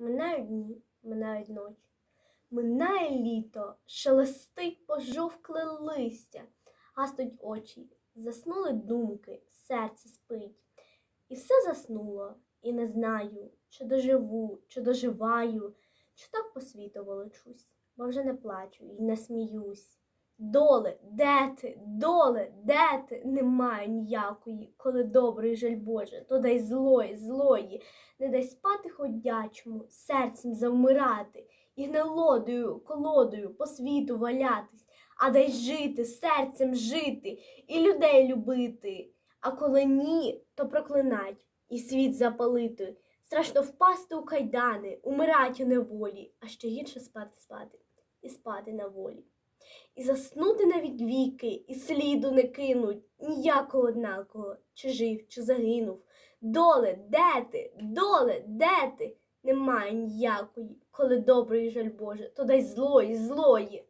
Минають дні, минають ночі. Минає літо, шелестить пожовкле листя, гаснуть очі, заснули думки, серце спить. І все заснуло, і не знаю, чи доживу, чи доживаю, чи так по світу волочусь, бо вже не плачу і не сміюсь. Доле, де ти, доле, де ти? Немає ніякої, коли добрий жаль Боже, то дай злої, злої, не дай спати ходячому, серцем завмирати, і гнилодою, колодою по світу валятись, а дай жити, серцем жити і людей любити. А коли ні, то проклинать і світ запалити. Страшно впасти у кайдани, умирать у неволі, а ще гірше спати спати і спати на волі. І заснути навіть віки, і сліду не кинуть ніякого однаково, чи жив, чи загинув. Доле, де ти? Доле, де ти? Немає ніякої, коли добрий жаль Боже, то дай злої, злої.